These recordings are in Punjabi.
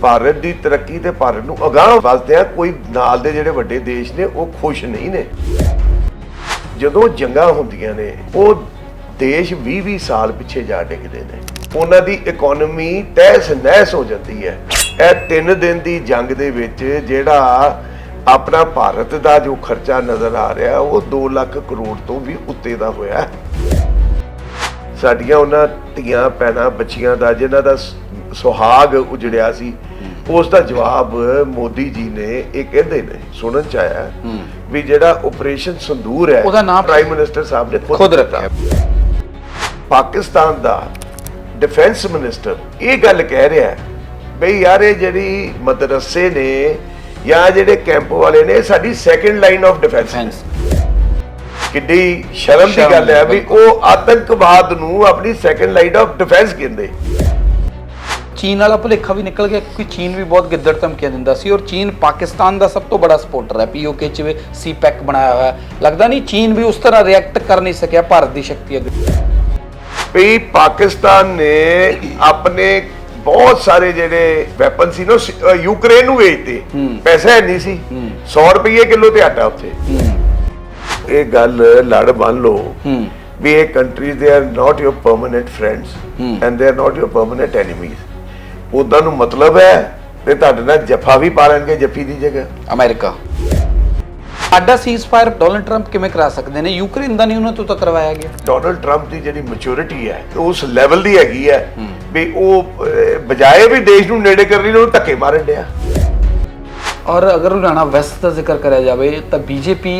ਭਾਰਤ ਦੀ ਤਰੱਕੀ ਤੇ ਭਾਰਤ ਨੂੰ ਅਗਾਂਹ ਵੱਧਦੇ ਆ, ਕੋਈ ਨਾਲ ਦੇ ਜਿਹੜੇ ਵੱਡੇ ਦੇਸ਼ ਨੇ, ਉਹ ਖੁਸ਼ ਨਹੀਂ ਨੇ। ਜਦੋਂ ਜੰਗਾਂ ਹੁੰਦੀਆਂ ਨੇ, ਉਹ ਦੇਸ਼ 20-20 ਸਾਲ ਪਿੱਛੇ ਜਾ ਡਿੱਗਦੇ ਨੇ। ਉਹਨਾਂ ਦੀ ਇਕਨੋਮੀ ਤਹਿਸ ਨਹਿਸ ਹੋ ਜਾਂਦੀ ਹੈ। ਇਹ ਤਿੰਨ ਦਿਨ ਦੀ ਜੰਗ ਦੇ ਵਿੱਚ ਜਿਹੜਾ ਆਪਣਾ ਭਾਰਤ ਦਾ ਜੋ ਖਰਚਾ ਨਜ਼ਰ ਆ ਰਿਹਾ, ਉਹ 2 ਲੱਖ ਕਰੋੜ ਤੋਂ ਵੀ ਉੱਤੇ ਦਾ ਹੋਇਆ ਸਾਡੀਆਂ ਉਹਨਾਂ ਧੀਆਂ ਪੈਣਾ ਬੱਚੀਆਂ ਦਾ, ਜਿਨ੍ਹਾਂ ਦਾ ਸੁਹਾਗ ਉਜੜਿਆ ਸੀ ਉਸ ਦਾ ਜਵਾਬ ਮੋਦੀ ਜੀ ਨੇ ਇਹ ਕਹਿੰਦੇ ਨੇ ਸੁਣਨ ਚ ਆਇਆ ਵੀ ਜਿਹੜਾ ਆਪਰੇਸ਼ਨ ਸੰਦੂਰ ਹੈ ਉਹਦਾ ਨਾਮ- ਪ੍ਰਾਈਮ ਮਿਨਿਸਟਰ ਸਾਹਿਬ ਨੇ ਖੁਦ ਦਿੱਤਾ। ਪਾਕਿਸਤਾਨ ਦਾ ਡਿਫੈਂਸ ਮਿਨਿਸਟਰ ਇਹ ਗੱਲ ਕਹਿ ਰਿਹਾ ਹੈ ਬਈ ਯਾਰ ਇਹ ਜਿਹੜੀ ਮਦਰਸੇ ਨੇ ਜਾਂ ਜਿਹੜੇ ਕੈਂਪ ਵਾਲੇ ਨੇ ਸਾਡੀ second line of defence fence ਕਿੱਡੀ ਸ਼ਰਮ ਦੀ ਗੱਲ ਹੈ ਵੀ ਉਹ ਆਤੰਕਵਾਦ ਨੂੰ ਆਪਣੀ ਸੈਕੰਡ ਲਾਈਨ ਆਫ ਡਿਫੈਂਸ ਕਹਿੰਦੇ। ਚੀਨ ਵਾਲਾ ਭੁਲੇਖਾ ਵੀ ਨਿਕਲ ਗਿਆ ਕਿਉਂਕਿ ਚੀਨ ਵੀ ਬਹੁਤ ਗਿੱਦੜ ਧਮਕੀਆਂ ਦਿੰਦਾ ਸੀ ਔਰ ਚੀਨ ਪਾਕਿਸਤਾਨ ਦਾ ਸਭ ਤੋਂ ਬੜਾ ਸਪੋਰਟਰ ਹੈ ਪੀਓਕੇ ਚ ਵੀ ਸੀਪੈਕ ਬਣਾਇਆ ਹੋਇਆ। ਲੱਗਦਾ ਨਹੀਂ ਚੀਨ ਵੀ ਉਸ ਤਰ੍ਹਾਂ ਰਿਐਕਟ ਕਰ ਨਹੀਂ ਸਕਿਆ ਭਾਰਤ ਦੀ ਸ਼ਕਤੀ ਅੱਗੇ। ਵੀ ਪਾਕਿਸਤਾਨ ਨੇ ਆਪਣੇ ਬਹੁਤ ਸਾਰੇ ਜਿਹੜੇ ਵੈਪਨ ਸੀ ਨਾ ਯੂਕਰੇਨ ਨੂੰ ਵੇਚਤੇ। ਪੈਸਾ ਹੈ ਨਹੀਂ ਸੀ। 100 ਰੁਪਏ ਕਿਲੋ ਤੇ ਆਟਾ ਉੱਥੇ। ਇਹ ਗੱਲ ਲੜ ਬੰਨ ਲਓ ਵੀ ਇਹ countries they are not your permanent friends and they are not your permanent enemies ਉਦਾਂ ਨੂੰ ਮਤਲਬ ਹੈ ਤੇ ਤੁਹਾਡੇ ਨਾਲ ਜਫਾ ਵੀ ਪਾ ਲੈਣਗੇ ਜੱਫੀ ਦੀ ਜਗ੍ਹਾ। ਅਮਰੀਕਾ। ਸਾਡਾ ਸੀਜ਼ਫਾਇਰ ਡੋਨਲਡ ਟਰੰਪ ਕਿਵੇਂ ਕਰਾ ਸਕਦੇ ਨੇ? ਯੂਕਰੇਨ ਦਾ ਨਹੀਂ ਉਹਨਾਂ ਤੋਂ ਤਾਂ ਕਰਵਾਇਆ ਗਿਆ। ਡੋਨਲਡ ਟਰੰਪ ਦੀ ਜਿਹੜੀ ਮੈਚੁਰਿਟੀ ਹੈ ਉਸ ਲੈਵਲ ਦੀ ਹੈਗੀ ਹੈ ਵੀ ਉਹ ਅਹ, ਬਜਾਏ ਵੀ ਦੇਸ਼ ਨੂੰ ਨੇੜੇ ਕਰਨ ਲਈ ਉਹਨੂੰ ਧੱਕੇ ਮਾਰਨ ਡਿਆ। ਔਰ ਅਗਰ ਲੁਧਿਆਣਾ ਵੈਸਟ ਦਾ ਜ਼ਿਕਰ ਕਰਿਆ ਜਾਵੇ ਤਾਂ ਬੀਜੇਪੀ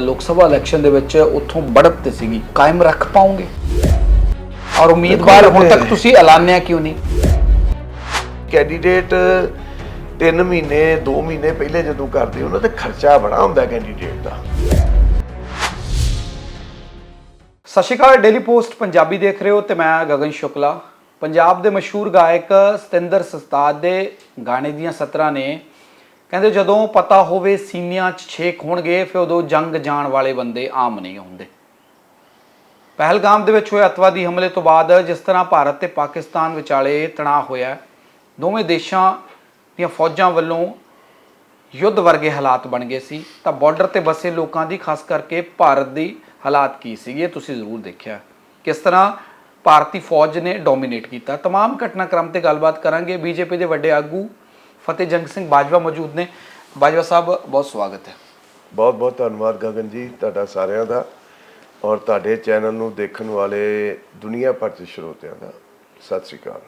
ਲੋਕ ਸਭਾ ਇਲੈਕਸ਼ਨ ਦੇ ਵਿੱਚ ਉੱਥੋਂ ਬੜਤ ਤੇ ਸੀਗੀ। ਕਾਇਮ ਰੱਖ ਪਾਉਂਗੇ। ਔਰ ਉਮੀਦਵਾਰ ਹੁਣ ਤੱਕ ਤੁਸੀਂ ਐਲਾਨਿਆ ਕਿਉਂ ਨਹੀਂ? ਕੈਂਡੀਡੇਟ 3 ਮਹੀਨੇ 2 ਮਹੀਨੇ ਪਹਿਲੇ ਜਦੋਂ ਕਰਦੇ ਉਹਨਾਂ ਤੇ ਖਰਚਾ ਬੜਾ ਹੁੰਦਾ ਕੈਂਡੀਡੇਟ ਦਾ। ਸਤਿ ਸ਼੍ਰੀ ਅਕਾਲ ਡੇਲੀ ਪੋਸਟ ਪੰਜਾਬੀ ਦੇਖ ਰਹੇ ਹੋ ਤੇ ਮੈਂ ਗਗਨ ਸ਼ੁਕਲਾ। ਪੰਜਾਬ ਦੇ ਮਸ਼ਹੂਰ ਗਾਇਕ ਸਤਿੰਦਰ ਸਸਤਾਦ ਦੇ ਗਾਣੇ ਦੀਆਂ ਸਤਰਾਂ ਨੇ ਕਹਿੰਦੇ ਜਦੋਂ ਪਤਾ ਹੋਵੇ ਸੀਨਿਆਂ 'ਚ ਛੇਕ ਹੋਣਗੇ, ਫਿਰ ਉਦੋਂ ਜੰਗ ਜਾਣ ਵਾਲੇ ਬੰਦੇ ਆਮ ਨਹੀਂ ਹੁੰਦੇ। ਪਹਿਲਗਾਮ ਦੇ ਵਿੱਚ ਹੋਏ ਅਤਵਾਦੀ ਹਮਲੇ ਤੋਂ ਬਾਅਦ ਜਿਸ ਤਰ੍ਹਾਂ ਭਾਰਤ ਤੇ ਪਾਕਿਸਤਾਨ ਵਿਚਾਲੇ ਤਣਾਅ ਹੋਇਆ ਦੋਵੇਂ ਦੇਸ਼ਾਂ ਦੀਆਂ ਫੌਜਾਂ ਵੱਲੋਂ ਯੁੱਧ ਵਰਗੇ ਹਾਲਾਤ ਬਣ ਗਏ ਸੀ ਤਾਂ ਬਾਰਡਰ ਤੇ ਬਸੇ ਲੋਕਾਂ ਦੀ ਖਾਸ ਕਰਕੇ ਭਾਰਤ ਦੀ ਹਾਲਾਤ ਕੀ ਸੀ ਇਹ ਤੁਸੀਂ ਜ਼ਰੂਰ ਦੇਖਿਆ ਕਿਸ ਤਰ੍ਹਾਂ ਭਾਰਤੀ ਫੌਜ ਨੇ ਡੋਮੀਨੇਟ ਕੀਤਾ तमाम ਘਟਨਾਕ੍ਰਮ ਤੇ ਗੱਲਬਾਤ ਕਰਾਂਗੇ ਬੀਜੇਪੀ ਦੇ ਵੱਡੇ ਆਗੂ ਫਤਿਹ ਜੰਗ ਸਿੰਘ ਬਾਜਵਾ ਮੌਜੂਦ ਨੇ ਬਾਜਵਾ ਸਾਹਿਬ ਬਹੁਤ ਸਵਾਗਤ ਹੈ ਬਹੁਤ ਬਹੁਤ ਧੰਨਵਾਦ ਗਗਨ ਜੀ ਤੁਹਾਡਾ ਸਾਰਿਆਂ ਦਾ ਔਰ ਤੁਹਾਡੇ ਚੈਨਲ ਨੂੰ ਦੇਖਣ ਵਾਲੇ ਦੁਨੀਆ ਭਰ ਦੇ ਸਰੋਤਿਆਂ ਦਾ ਸਤਿ ਸ੍ਰੀ ਅਕਾਲ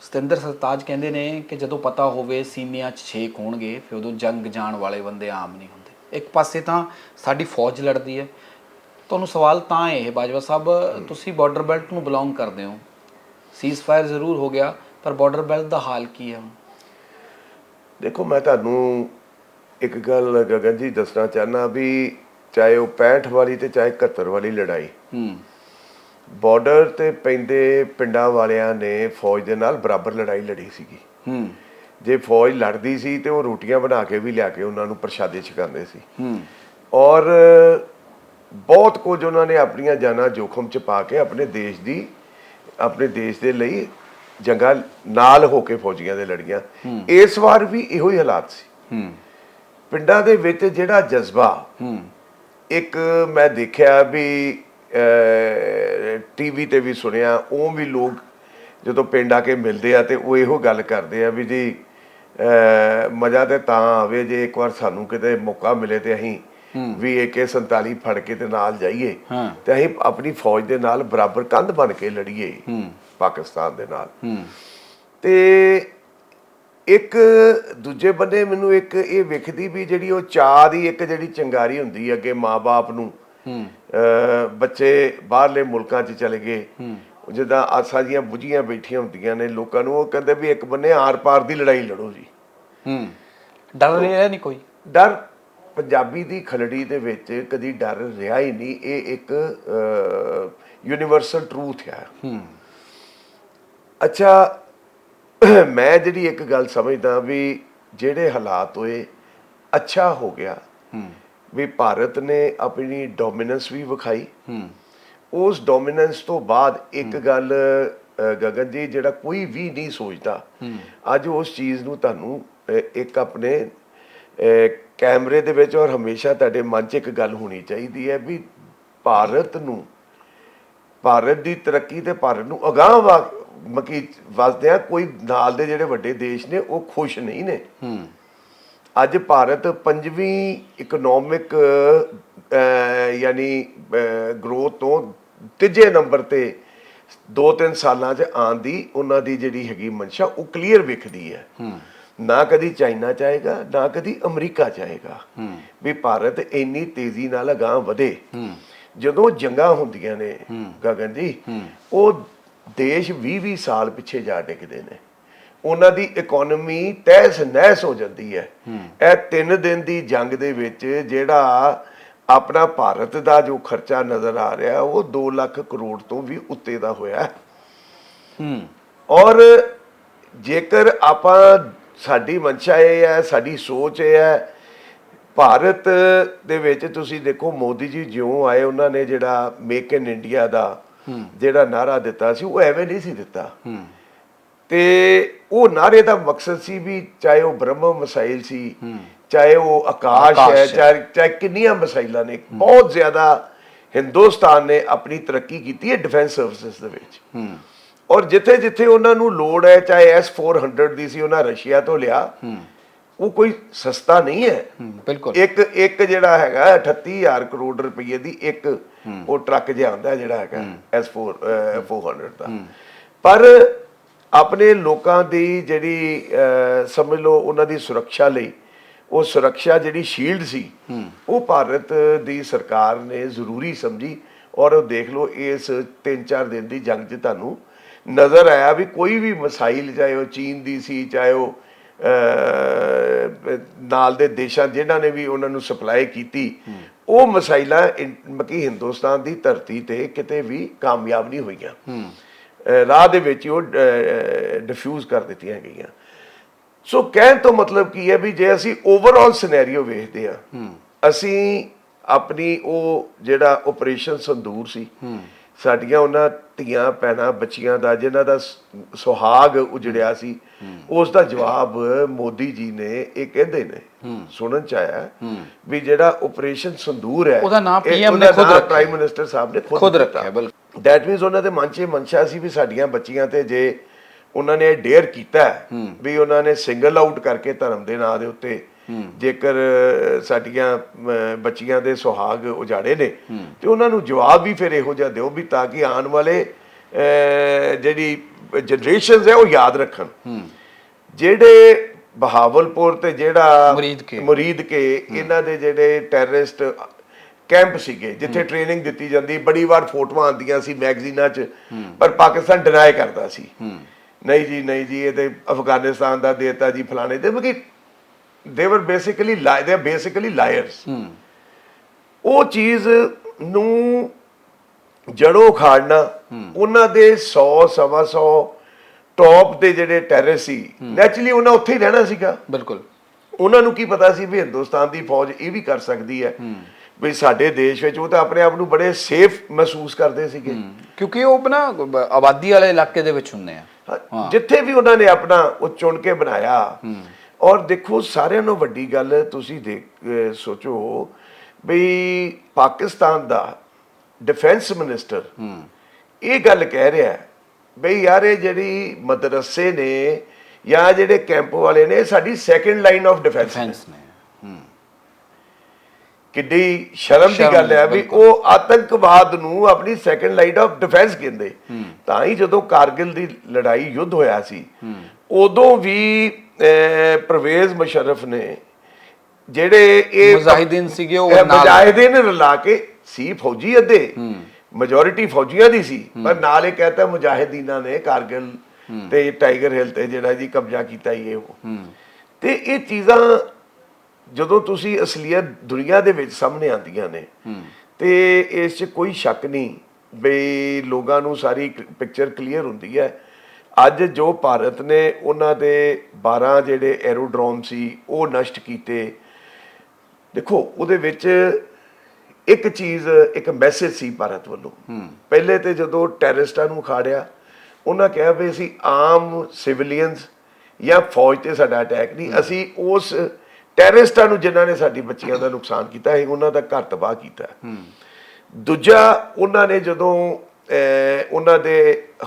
ਸਤਿੰਦਰ ਸਰਤਾਜ ਕਹਿੰਦੇ ਨੇ ਕਿ ਜਦੋਂ ਪਤਾ ਹੋਵੇ ਸੀਨਿਆਂ 'ਚ ਛੇਕ ਹੋਣਗੇ ਫਿਰ ਉਦੋਂ ਜੰਗ ਜਾਣ ਵਾਲੇ ਬੰਦੇ ਆਮ ਨਹੀਂ ਹੁੰਦੇ। ਇੱਕ ਪਾਸੇ ਤਾਂ ਸਾਡੀ ਫੌਜ ਲੜਦੀ ਹੈ। ਤੁਹਾਨੂੰ ਸਵਾਲ ਤਾਂ ਇਹ ਬਾਜਵਾ ਸਾਹਿਬ ਤੁਸੀਂ ਬਾਰਡਰ ਬੈਲਟ ਨੂੰ ਬਿਲੋਂਗ ਕਰਦੇ ਹੋ। ਸੀਜ਼ਫਾਇਰ ਜ਼ਰੂਰ ਹੋ ਗਿਆ ਪਰ ਬਾਰਡਰ ਬੈਲਟ ਦਾ ਹਾਲ ਕੀ ਹੈ ਦੇਖੋ ਮੈਂ ਤੁਹਾਨੂੰ ਇੱਕ ਗੱਲ ਗਗਨ ਜੀ ਦੱਸਣਾ ਚਾਹਨਾ ਵੀ ਚਾਹੇ ਉਹ 65 ਵਾਲੀ ਤੇ ਚਾਹੇ 71 ਵਾਲੀ ਲੜਾਈ ਹੂੰ। ਬਾਰਡਰ ਤੇ ਪੈਂਦੇ ਪਿੰਡਾਂ ਵਾਲਿਆਂ ਨੇ ਫੌਜ ਦੇ ਨਾਲ ਬਰਾਬਰ ਲੜਾਈ ਲੜੀ ਸੀਗੀ। ਹੂੰ। ਜੇ ਫੌਜ ਲੜਦੀ ਸੀ ਤੇ ਉਹ ਰੋਟੀਆਂ ਬਣਾ ਕੇ ਵੀ ਲਿਆ ਕੇ ਉਹਨਾਂ ਨੂੰ ਪ੍ਰਸ਼ਾਦੇ ਛਕਾਉਂਦੇ ਸੀ। ਹੂੰ। ਔਰ ਬਹੁਤ ਕੁਝ ਉਹਨਾਂ ਨੇ ਆਪਣੀਆਂ ਜਾਨਾਂ ਜੋਖਮ ਚ ਪਾ ਕੇ ਆਪਣੇ ਦੇਸ਼ ਦੀ ਆਪਣੇ ਦੇਸ਼ ਦੇ ਲਈ ਜੰਗਾਂ ਨਾਲ ਹੋ ਕੇ ਫੌਜੀਆਂ ਦੇ ਲੜੀਆਂ। ਇਸ ਵਾਰ ਵੀ ਇਹੋ ਹੀ ਹਾਲਾਤ ਸੀ। ਹੂੰ। ਪਿੰਡਾਂ ਦੇ ਵਿੱਚ ਜਿਹੜਾ ਜਜ਼ਬਾ ਹੂੰ। ਇੱਕ ਮੈਂ ਦੇਖਿਆ ਵੀ ਟੀਵੀ ਤੇ ਵੀ ਸੁਣਿਆ ਉਹ ਵੀ ਲੋਕ ਜਦੋਂ ਪਿੰਡ ਆ ਕੇ ਮਿਲਦੇ ਆ ਤੇ ਉਹ ਇਹੋ ਗੱਲ ਕਰਦੇ ਆ ਵੀ ਜੀ ਮਜ਼ਾ ਤੇ ਤਾਂ ਆਵੇ ਜੇ ਇੱਕ ਵਾਰ ਸਾਨੂੰ ਕਿਤੇ ਮੌਕਾ ਮਿਲੇ ਤੇ ਅਸੀਂ ਵੀ AK47 ਫੜ ਕੇ ਤੇ ਨਾਲ ਜਾਈਏ। ਤੇ ਅਸੀਂ ਆਪਣੀ ਫੌਜ ਦੇ ਨਾਲ ਬਰਾਬਰ ਕੰਧ ਬਣ ਕੇ ਲੜੀਏ ਪਾਕਿਸਤਾਨ ਦੇ ਨਾਲ। ਤੇ ਇੱਕ ਦੂਜੇ ਬੰਨੇ ਮੈਨੂੰ ਇੱਕ ਇਹ ਵਿਖਦੀ ਵੀ ਜਿਹੜੀ ਉਹ ਚਾਹ ਦੀ ਇੱਕ ਜਿਹੜੀ ਚੰਗਾਰੀ ਹੁੰਦੀ ਅੱਗੇ ਮਾਪੇ ਨੂੰ ਬੱਚੇ ਬਾਹਰਲੇ ਮੁਲਕਾਂ 'ਚ ਚਲੇ ਗਏ। ਜਿੱਦਾਂ ਆਸਾਂ ਜੀਆਂ ਬੁਝੀਆਂ ਬੈਠੀਆਂ ਹੁੰਦੀਆਂ ਨੇ ਲੋਕਾਂ ਨੂੰ ਉਹ ਕਹਿੰਦੇ ਵੀ ਇੱਕ ਬੰਨੇ ਆਰ-ਪਾਰ ਦੀ ਲੜਾਈ ਲੜੋ ਜੀ। ਹੂੰ। ਡਰ ਰਿਹਾ ਨਹੀਂ ਕੋਈ? ਡਰ ਪੰਜਾਬੀ ਦੀ ਖਲੜੀ ਦੇ ਵਿੱਚ ਕਦੀ ਡਰ ਰਿਹਾ ਹੀ ਨਹੀਂ। ਇਹ ਇੱਕ ਯੂਨੀਵਰਸਲ ਟਰੂਥ ਹੈ ਹੂੰ। ਅੱਛਾ ਮੈਂ ਜਿਹੜੀ ਇੱਕ ਗੱਲ ਸਮਝਦਾ ਵੀ ਜਿਹੜੇ ਹਾਲਾਤ ਹੋਏ ਅੱਛਾ ਹੋ ਗਿਆ। ਹੂੰ। ਵੀ ਭਾਰਤ ਨੇ ਆਪਣੀ ਡੋਮੀਨੈਂਸ ਵੀ ਵਿਖਾਈ। ਹੂੰ। ਉਸ ਡੋਮੀਨੈਂਸ ਤੋਂ ਬਾਅਦ ਇੱਕ ਗੱਲ ਗਗਨ ਜੀ ਜਿਹੜਾ ਕੋਈ ਵੀ ਨਹੀਂ ਸੋਚਦਾ ਅੱਜ ਉਸ ਚੀਜ਼ ਨੂੰ ਤੁਹਾਨੂੰ ਇੱਕ ਆਪਣੇ ਕੈਮਰੇ ਦੇ ਵਿੱਚ ਔਰ ਹਮੇਸ਼ਾ ਤੁਹਾਡੇ ਮਨ 'ਚ ਇੱਕ ਗੱਲ ਹੋਣੀ ਚਾਹੀਦੀ ਹੈ ਵੀ ਭਾਰਤ ਨੂੰ ਭਾਰਤ ਦੀ ਤਰੱਕੀ ਤੇ ਭਾਰਤ ਨੂੰ ਅਗਾਂਹ ਵਾ ਮਕੀ ਵਸਦੇ ਆ ਕੋਈ ਨਾਲ ਦੇ ਜਿਹੜੇ ਵੱਡੇ ਦੇਸ਼ ਨੇ ਉਹ ਖੁਸ਼ ਨਹੀਂ ਨੇ। ਹੂੰ। ਅੱਜ ਭਾਰਤ ਪੰਜਵੀਂ ਇਕਨੋਮਿਕ ਯਾਨੀ ਗਰੋਥ ਤੋਂ ਤੀਜੇ ਨੰਬਰ ਤੇ 2-3 ਸਾਲਾਂ 'ਚ ਆਉਣ ਦੀ ਉਹਨਾਂ ਦੀ ਜਿਹੜੀ ਹੈਗੀ ਮਨਸ਼ਾ ਉਹ ਕਲੀਅਰ ਵਿਖਦੀ ਹੈ। ਨਾ ਕਦੀ ਚਾਈਨਾ ਚਾਹੇਗਾ ਨਾ ਕਦੀ ਅਮਰੀਕਾ ਚਾਹੇਗਾ ਵੀ ਭਾਰਤ ਇੰਨੀ ਤੇਜ਼ੀ ਨਾਲ ਅਗਾਂਹ ਵਧੇ। ਜਦੋਂ ਜੰਗਾਂ ਹੁੰਦੀਆਂ ਨੇ ਗਗਨ ਜੀ ਉਹ ਦੇਸ਼ 20-20 ਸਾਲ ਪਿੱਛੇ ਜਾ ਡਿੱਗਦੇ ਨੇ। ਉਹਨਾਂ ਦੀ ਇਕਨੋਮੀ ਤਹਿਸ ਨਹਿਸ ਹੋ ਜਾਂਦੀ ਹੈ। ਇਹ ਤਿੰਨ ਦਿਨ ਦੀ ਜੰਗ ਦੇ ਵਿੱਚ ਜਿਹੜਾ ਆਪਣਾ ਭਾਰਤ ਦਾ ਜੋ ਖਰਚਾ ਨਜ਼ਰ ਆ ਰਿਹਾ ਉਹ 2 ਲੱਖ ਕਰੋੜ ਤੋਂ ਵੀ ਉੱਤੇ ਦਾ ਹੋਇਆ। ਹੈ। ਹੂੰ ਔਰ ਜੇਕਰ ਆਪਾਂ ਸਾਡੀ ਮਨਸ਼ਾ ਇਹ ਹੈ ਸਾਡੀ ਸੋਚ ਇਹ ਹੈ ਭਾਰਤ ਦੇ ਵਿੱਚ ਤੁਸੀਂ ਦੇਖੋ ਮੋਦੀ ਜੀ ਜਿਉਂ ਆਏ ਉਹਨਾਂ ਨੇ ਜਿਹੜਾ ਮੇਕ ਇਨ ਇੰਡੀਆ ਦਾ ਜਿਹੜਾ ਨਾਰਾ ਦਿੱਤਾ ਸੀ ਉਹ ਐਵੇਂ ਨਹੀਂ ਸੀ ਦਿੱਤਾ। ਹੂੰ। ਤੇ ਉਹ ਨਾਰੇ ਦਾ ਮਕਸਦ ਸੀ ਵੀ ਚਾਹੇ ਉਹ ਬ੍ਰਹਮ ਮਸਾਈਲ ਸੀ ਚਾਹੇ ਉਹ ਆਕਾਸ਼ ਹੈ। ਚਾਹੇ ਕਿੰਨੀਆਂ ਮਸਾਈਲਾਂ ਨੇ ਬਹੁਤ ਜ਼ਿਆਦਾ ਹਿੰਦੁਸਤਾਨ ਨੇ ਆਪਣੀ ਤਰੱਕੀ ਕੀਤੀ ਹੈ ਡਿਫੈਂਸ ਸਰਵਿਸਿਜ਼ ਦੇ ਵਿੱਚ। ਔਰ ਜਿੱਥੇ ਜਿੱਥੇ ਉਹਨਾਂ ਨੂੰ ਲੋੜ ਹੈ ਚਾਹੇ S400 ਦੀ ਸੀ ਉਹਨਾਂ ਰਸ਼ੀਆ ਤੋਂ ਲਿਆ ਉਹ ਕੋਈ ਸਸਤਾ ਨਹੀਂ ਹੈ। ਬਿਲਕੁਲ। ਇੱਕ ਇੱਕ ਜਿਹੜਾ ਹੈਗਾ 38000 ਕਰੋੜ ਰੁਪਏ ਦੀ ਇੱਕ ਉਹ ਟਰੱਕ ਜਿਹਾ ਆਉਂਦਾ ਜਿਹੜਾ ਹੈਗਾ S4 ਅਹ, 400 ਦਾ। ਪਰ ਆਪਣੇ ਲੋਕਾਂ ਦੀ ਜਿਹੜੀ ਸਮਝ ਲਓ ਉਹਨਾਂ ਦੀ ਸੁਰੱਖਿਆ ਲਈ ਉਹ ਸੁਰੱਖਿਆ ਜਿਹੜੀ ਸ਼ੀਲਡ ਸੀ ਉਹ ਭਾਰਤ ਦੀ ਸਰਕਾਰ ਨੇ ਜ਼ਰੂਰੀ ਸਮਝੀ ਔਰ ਉਹ ਦੇਖ ਲਓ ਇਸ 3-4 ਦਿਨ ਦੀ ਜੰਗ 'ਚ ਤੁਹਾਨੂੰ ਨਜ਼ਰ ਆਇਆ ਵੀ ਕੋਈ ਵੀ ਮਸਾਈਲ ਚਾਹੇ ਉਹ ਚੀਨ ਦੀ ਸੀ ਚਾਹੇ ਉਹ ਨਾਲ ਦੇ ਦੇਸ਼ਾਂ ਜਿਨ੍ਹਾਂ ਨੇ ਵੀ ਉਹਨਾਂ ਨੂੰ ਸਪਲਾਈ ਕੀਤੀ ਉਹ ਮਸਾਈਲਾਂ ਮਕੀ ਹਿੰਦੁਸਤਾਨ ਦੀ ਧਰਤੀ ਤੇ ਕਿਤੇ ਵੀ ਕਾਮਯਾਬ ਨਹੀਂ ਹੋਈਆਂ। ਰਾਹ ਦੇ ਵਿੱਚ ਹੀ ਉਹ ਡਿਫਿਊਜ਼ ਕਰ ਦਿੱਤੀਆਂ ਗਈਆਂ ਸੋ ਕਹਿਣ ਤੋਂ ਮਤਲਬ ਕੀ ਹੈ ਵੀ ਜੇ ਅਸੀਂ ਓਵਰਆਲ ਸਿਨੈਰੀਓ ਵੇਖਦੇ ਆ ਅਸੀਂ ਆਪਣੀ ਉਹ ਜਿਹੜਾ ਆਪਰੇਸ਼ਨ ਸੰਦੂਰ ਸੀ ਸਾਡੀਆਂ ਉਹਨਾਂ ਧੀਆਂ ਪੈਣਾ ਬੱਚੀਆਂ ਦਾ ਜਿਨ੍ਹਾਂ ਦਾ ਸੁਹਾਗ ਉਜੜਿਆ ਸੀ ਉਸ ਦਾ ਜਵਾਬ ਮੋਦੀ ਜੀ ਨੇ ਇਹ ਕਹਿੰਦੇ ਨੇ ਸੁਣਨ ਚ ਆਇਆ ਵੀ ਜਿਹੜਾ ਆਪਰੇਸ਼ਨ ਸੰਦੂਰ ਹੈ ਉਹਦਾ ਨਾਮ ਉਹਦਾ ਨੇ ਖੁਦ। ਪ੍ਰਾਈਮ ਮਿਨਿਸਟਰ ਸਾਹਿਬ ਨੇ ਖੁਦ। ਰੱਖਿਆ, ਬਿਲਕੁਲ। ਦੈਟ ਮੀਨਸ ਉਹਨਾਂ ਦੇ ਮਨ 'ਚ ਮਨਸ਼ਾ ਸੀ ਵੀ ਸਾਡੀਆਂ ਬੱਚੀਆਂ ਤੇ ਜੇ ਉਹਨਾਂ ਨੇ ਡੇਅਰ ਕੀਤਾ ਵੀ ਉਹਨਾਂ ਨੇ ਸਿੰਗਲ ਆਊਟ ਕਰਕੇ ਧਰਮ ਦੇ ਨਾਂ ਦੇ ਉੱਤੇ ਜੇਕਰ ਸਾਡੀਆਂ ਬੱਚੀਆਂ ਦੇ ਸੁਹਾਗ ਉਜਾੜੇ ਨੇ ਤੇ ਉਹਨਾਂ ਨੂੰ ਜਵਾਬ ਵੀ ਫਿਰ ਇਹੋ ਜਿਹਾ ਦਿਓ ਵੀ ਤਾਂ ਕਿ ਆਉਣ ਵਾਲੇ ਜਿਹੜੀ ਜਨਰੇਸ਼ਨਸ ਹੈ ਉਹ ਯਾਦ ਰੱਖਣ। ਜਿਹੜੇ ਬਹਾਵਲਪੁਰ ਤੇ ਜਿਹੜਾ ਮੁਰੀਦ ਕੇ। ਮੁਰੀਦ ਕੇ ਇਹਨਾਂ ਦੇ ਜਿਹੜੇ ਟੈਰਰਿਸਟ ਕੈਂਪ ਸੀਗੇ ਜਿੱਥੇ ਟ੍ਰੇਨਿੰਗ ਦਿੱਤੀ ਜਾਂਦੀ ਬੜੀ ਵਾਰ ਫੋਟੋਆਂ ਆਉਂਦੀਆਂ ਸੀ ਮੈਗਜ਼ੀਨਾਂ 'ਚ ਪਰ ਪਾਕਿਸਤਾਨ ਡਿਨਾਈ ਕਰਦਾ ਸੀ। ਨਹੀਂ ਜੀ ਨਹੀਂ ਜੀ ਇਹ ਤੇ ਅਫਗਾਨਿਸਤਾਨ ਦਾ ਦੇਤਾ ਜੀ ਫਲਾਣੇ ਤੇ ਕਿ ਦੇ ਵਰ basically they are basically lawyers ਉਹ ਚੀਜ਼ ਨੂੰ ਜੜੋਂ ਖਾੜਨਾ ਉਹਨਾਂ ਦੇ 100 ਸਵਾ 100 ਟੌਪ ਦੇ ਜਿਹੜੇ ਟੈਰਰਿਸਟ ਸੀ ਨੈਚੁਰਲੀ ਉਹਨਾਂ ਉੱਥੇ ਹੀ ਰਹਿਣਾ ਸੀਗਾ। ਬਿਲਕੁਲ। ਉਹਨਾਂ ਨੂੰ ਕੀ ਪਤਾ ਸੀ ਵੀ ਹਿੰਦੁਸਤਾਨ ਦੀ ਫੌਜ ਇਹ ਵੀ ਕਰ ਸਕਦੀ ਹੈ। ਵੀ ਸਾਡੇ ਦੇਸ਼ ਵਿੱਚ ਉਹ ਤਾਂ ਆਪਣੇ ਆਪ ਨੂੰ ਬੜੇ ਸੇਫ ਮਹਿਸੂਸ ਕਰਦੇ ਸੀਗੇ। ਕਿਉਂਕਿ ਉਹ ਨਾ ਆਬਾਦੀ ਵਾਲੇ ਇਲਾਕੇ ਦੇ ਵਿੱਚ ਹੁੰਦੇ ਆ। ਜਿੱਥੇ ਵੀ ਉਹਨਾਂ ਨੇ ਆਪਣਾ ਉਹ ਚੁਣ ਕੇ ਬਣਾਇਆ। ਔਰ ਦੇਖੋ ਸਾਰਿਆਂ ਨੂੰ ਵੱਡੀ ਗੱਲ ਤੁਸੀਂ ਦੇਖ ਸੋਚੋ ਵੀ ਪਾਕਿਸਤਾਨ ਦਾ ਡਿਫੈਂਸ ਮਿਨਿਸਟਰ ਇਹ ਗੱਲ ਕਹਿ ਰਿਹਾ ਬਈ ਯਾਰ ਇਹ ਜਿਹੜੀ ਮਦਰਸੇ ਨੇ ਜਾਂ ਜਿਹੜੇ ਕੈਂਪ ਵਾਲੇ ਨੇ ਸਾਡੀ second line of defence fence ਨੇ। ਕਿੱਡੀ ਸ਼ਰਮ ਦੀ ਗੱਲ ਹੈ ਵੀ ਉਹ ਆਤੰਕਵਾਦ ਨੂੰ ਆਪਣੀ ਸੈਕੰਡ ਲਾਈਨ ਆਫ ਡਿਫੈਂਸ ਕਹਿੰਦੇ। ਤਾਂ ਹੀ ਜਦੋਂ ਕਾਰਗਿਲ ਦੀ ਲੜਾਈ ਯੁੱਧ ਹੋਇਆ ਸੀ ਉਦੋਂ ਵੀ ਪਰਵੇਜ਼ ਮੁਸ਼ਰਫ ਨੇ ਜਿਹੜੇ ਇਹ ਮੁਜਾਹਿਦੀਨ ਸੀਗੇ ਉਹ ਨਾਲ- ਮੁਜਾਹਿਦੀਨ ਰਲਾ ਕੇ ਸੀ ਫੌਜੀ ਅੱਧੇ ਮੈਜੋਰਿਟੀ ਫੌਜੀਆਂ ਦੀ ਸੀ ਪਰ ਨਾਲ ਇਹ ਕਹਤਾ ਮੁਜਾਹਿਦੀਨਾਂ ਨੇ ਕਾਰਗਿਲ ਤੇ ਟਾਈਗਰ ਹਿੱਲ ਤੇ ਜਿਹੜਾ ਜੀ ਕਬਜ਼ਾ ਕੀਤਾ ਹੀ ਇਹ ਉਹ। ਤੇ ਇਹ ਚੀਜ਼ਾਂ ਜਦੋਂ ਤੁਸੀਂ ਅਸਲੀਅਤ ਦੁਨੀਆ ਦੇ ਵਿੱਚ ਸਾਹਮਣੇ ਆਉਂਦੀਆਂ ਨੇ ਤੇ ਇਸ 'ਚ ਕੋਈ ਸ਼ੱਕ ਨਹੀਂ ਬਈ ਲੋਕਾਂ ਨੂੰ ਸਾਰੀ ਪਿਕਚਰ ਕਲੀਅਰ ਹੁੰਦੀ ਹੈ। ਅੱਜ ਜੋ ਭਾਰਤ ਨੇ ਉਹਨਾਂ ਦੇ 12 ਜਿਹੜੇ ਐਰੋਡਰੋਮ ਸੀ ਉਹ ਨਸ਼ਟ ਕੀਤੇ। ਦੇਖੋ ਉਹਦੇ ਵਿੱਚ ਇੱਕ ਚੀਜ਼ ਇੱਕ ਮੈਸੇਜ ਸੀ ਭਾਰਤ ਵੱਲੋਂ। ਪਹਿਲੇ ਤੇ ਜਦੋਂ ਟੈਰਰਿਸਟਾਂ ਨੂੰ ਖਾੜਿਆ ਉਹਨਾਂ ਕਿਹਾ ਵੀ ਅਸੀਂ ਆਮ ਸਿਵਿਲੀਅਨਸ ਜਾਂ ਫੌਜ ਤੇ ਸਾਡਾ ਅਟੈਕ ਨਹੀਂ ਅਸੀਂ ਉਸ ਟੈਰਰਿਸਟਾਂ ਨੂੰ ਜਿਨ੍ਹਾਂ ਨੇ ਸਾਡੀ ਬੱਚੀਆਂ ਦਾ ਨੁਕਸਾਨ ਕੀਤਾ ਹੈ ਉਹਨਾਂ ਦਾ ਘਰ ਤਬਾਹ ਕੀਤਾ। ਦੂਜਾ ਉਹਨਾਂ ਨੇ ਜਦੋਂ ਉਹਨਾਂ ਦੇ